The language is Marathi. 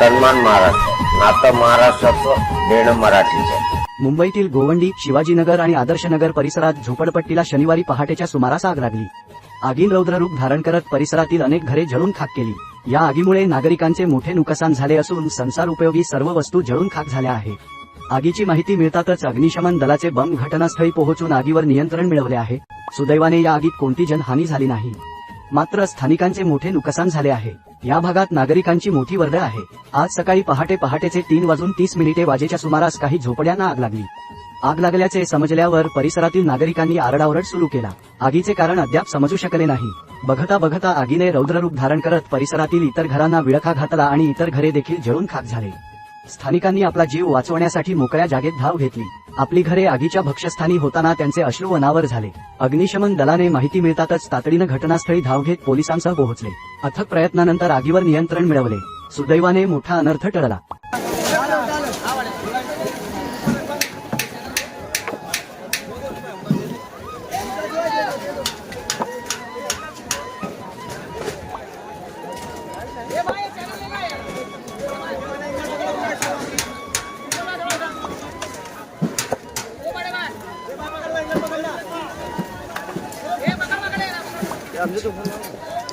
सन्मान महाराष्ट्र नातं महाराष्ट्राचं देणं मराठीचं मुंबईतील गोवंडी शिवाजीनगर आणि आदर्शनगर परिसरात झोपडपट्टीला शनिवारी पहाटेच्या सुमारास आग लागली. आगीन रौद्ररूप धारण करत परिसरातील अनेक घरे जळून खाक केली. या आगीमुळे नागरिकांचे मोठे नुकसान झाले असून संसार उपयोगी सर्व वस्तू जळून खाक झाल्या आहे आगीची माहिती मिळतातच अग्निशमन दलाचे बंब घटनास्थळी पोहोचून आगीवर नियंत्रण मिळवले आहे. सुदैवाने या आगीत कोणती जनहानी झाली नाही. मात्र स्थानिकांचे मोठे नुकसान झाले आहे. या भागात नागरिकांची मोठी वर्दळ आहे. आज सकाळी पहाटे पहाटेचे तीन वाजून तीस मिनिटे वाजेच्या सुमारास काही झोपड्यांना आग लागली. आग लागल्याचे समजल्यावर परिसरातील नागरिकांनी आरडाओरड सुरू केला. आगीचे कारण अद्याप समजू शकले नाही. बघता बघता आगीने रौद्ररूप धारण करत परिसरातील इतर घरांना विळखा घातला आणि इतर घरे देखील जळून खाक झाले. स्थानिकांनी आपला जीव वाचवण्यासाठी मोकळ्या जागेत धाव घेतली. आपली घरे आगीच्या भक्षस्थानी होताना त्यांचे अश्रू अनावर झाले. अग्निशमन दलाने माहिती मिळतातच तातडीनं घटनास्थळी धाव घेत पोलिसांसह पोहोचले. अथक प्रयत्नानंतर आगीवर नियंत्रण मिळवले. सुदैवाने मोठा अनर्थ टळला. 남자도 보면